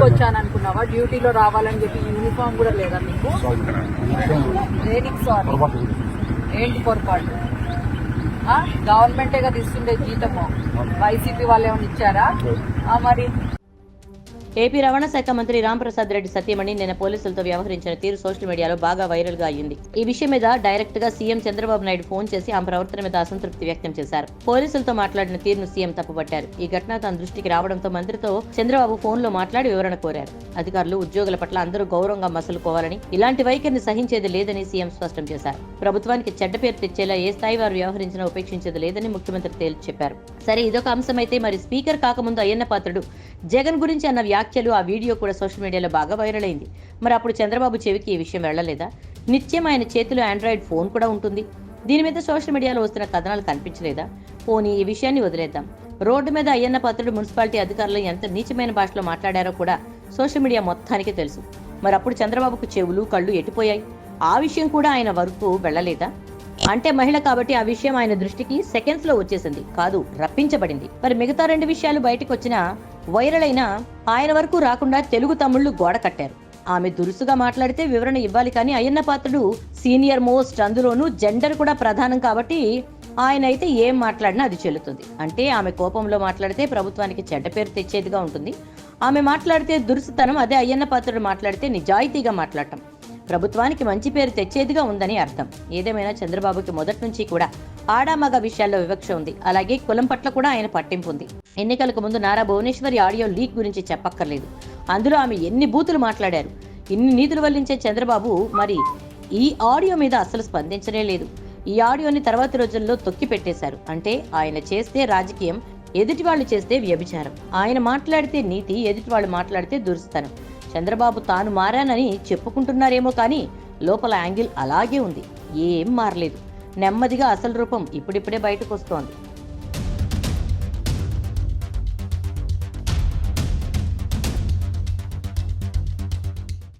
వచ్చాను అనుకున్నావా? డ్యూటీలో రావాలని చెప్పి యూనిఫామ్ కూడా లేదా మీకు దేనికి సారీ. ఏంటి పొరపాటు? ఆ? గవర్నమెంటే కదా ఇస్తుండే జీతము. వైసీపీ వాళ్ళు ఏమైనా ఇచ్చారా? మరి? ఏపీ రవాణా శాఖ మంత్రి రాంప్రసాద్ రెడ్డి సత్యమణి నిన్న పోలీసులతో వ్యవహరించిన తీరు సోషల్ మీడియాలో బాగా వైరల్గా అయ్యింది ఈ విషయం మీద డైరెక్ట్గా సీఎం చంద్రబాబు నాయుడు ఫోన్ చేసి ఆమె ప్రవర్తన మీద అసంతృప్తి వ్యక్తం చేశారు. పోలీసులతో మాట్లాడిన తీరును సీఎం తప్పుపట్టారు. ఈ ఘటన తన దృష్టికి రావడంతో మంత్రితో చంద్రబాబు ఫోన్లో మాట్లాడి వివరణ కోరారు. అధికారులు ఉద్యోగుల పట్ల అందరూ గౌరవంగా మసలుకోవాలని ఇలాంటి వైఖరిని సహించేది లేదని సీఎం స్పష్టం చేశారు. ప్రభుత్వానికి చెడ్డ పేరు తెచ్చేలా ఏ స్థాయి వారు వ్యవహరించినా ఉపేక్షించేది లేదని ముఖ్యమంత్రి తేల్చి చెప్పారు. సరే ఇదొక అంశమైతే మరి స్పీకర్ కాకముందు అయ్యన్న పాత్రుడు జగన్ గురించి అన్న వ్యాఖ్యలు ఆ వీడియో కూడా సోషల్ మీడియాలో బాగా వైరల్ అయింది. మరి అప్పుడు చంద్రబాబు చెవికి ఈ విషయం వెళ్ళలేదా? నిత్యం ఆయన చేతిలో ఆండ్రాయిడ్ ఫోన్ కూడా ఉంటుంది. దీని మీద సోషల్ మీడియాలో వస్తున్న కథనాలు కనిపించలేదా? పోనీ ఈ విషయాన్ని వదిలేద్దాం. రోడ్డు మీద అయ్యన్న పత్రుడు మున్సిపాలిటీ అధికారులు ఎంత నీచమైన భాషలో మాట్లాడారో కూడా సోషల్ మీడియా మొత్తానికి తెలుసు. మరి అప్పుడు చంద్రబాబుకు చెవులు కళ్ళు ఎట్టిపోయాయి ఆ విషయం కూడా ఆయన వరకు వెళ్ళలేదా? అంటే మహిళ కాబట్టి ఆ విషయం ఆయన దృష్టికి సెకండ్స్లో వచ్చేసింది. కాదు రప్పించబడింది. మరి మిగతా రెండు విషయాలు బయటకు వచ్చినా వైరల్ అయినా ఆయన వరకు రాకుండా తెలుగు తమ్ముళ్ళు గోడ కట్టారు. ఆమె దురుసుగా మాట్లాడితే వివరణ ఇవ్వాలి కానీ అయ్యన్న పాత్రుడు సీనియర్ మోస్ట్ అందులోనూ జెండర్ కూడా ప్రధానం కాబట్టి ఆయన అయితే ఏం మాట్లాడినా అది చెల్లుతుంది. అంటే ఆమె కోపంలో మాట్లాడితే ప్రభుత్వానికి చెడ్డ పేరు తెచ్చేదిగా ఉంటుంది. ఆమె మాట్లాడితే దురుసుతనం అదే అయ్యన్న పాత్రుడు మాట్లాడితే నిజాయితీగా మాట్లాడటం. ప్రభుత్వానికి మంచి పేరు తెచ్చేదిగా ఉందని అర్థం. ఏదేమైనా చంద్రబాబుకి మొదటి నుంచి కూడా ఆడామగ విషయాల్లో వివక్ష ఉంది. అలాగే కులం పట్ల కూడా ఆయన పట్టింపు ఉంది. ఎన్నికలకు ముందు నారా భువనేశ్వరి ఆడియో లీక్ గురించి చెప్పక్కర్లేదు. అందులో ఆమె ఎన్ని బూతులు మాట్లాడారు? ఇన్ని నీతులు వల్లించే చంద్రబాబు మరి ఈ ఆడియో మీద అసలు స్పందించనే లేదు. ఈ ఆడియోని తర్వాతి రోజుల్లో తొక్కి పెట్టేశారు. అంటే ఆయన చేస్తే రాజకీయం ఎదుటి వాళ్ళు చేస్తే వ్యభిచారం. ఆయన మాట్లాడితే నీతి ఎదుటి వాళ్ళు మాట్లాడితే దురుస్తనం చంద్రబాబు తాను మారానని చెప్పుకుంటున్నారేమో కానీ లోపల యాంగిల్ అలాగే ఉంది. ఏం మారలేదు. నెమ్మదిగా అసలు రూపం ఇప్పుడిప్పుడే బయటకు వస్తోంది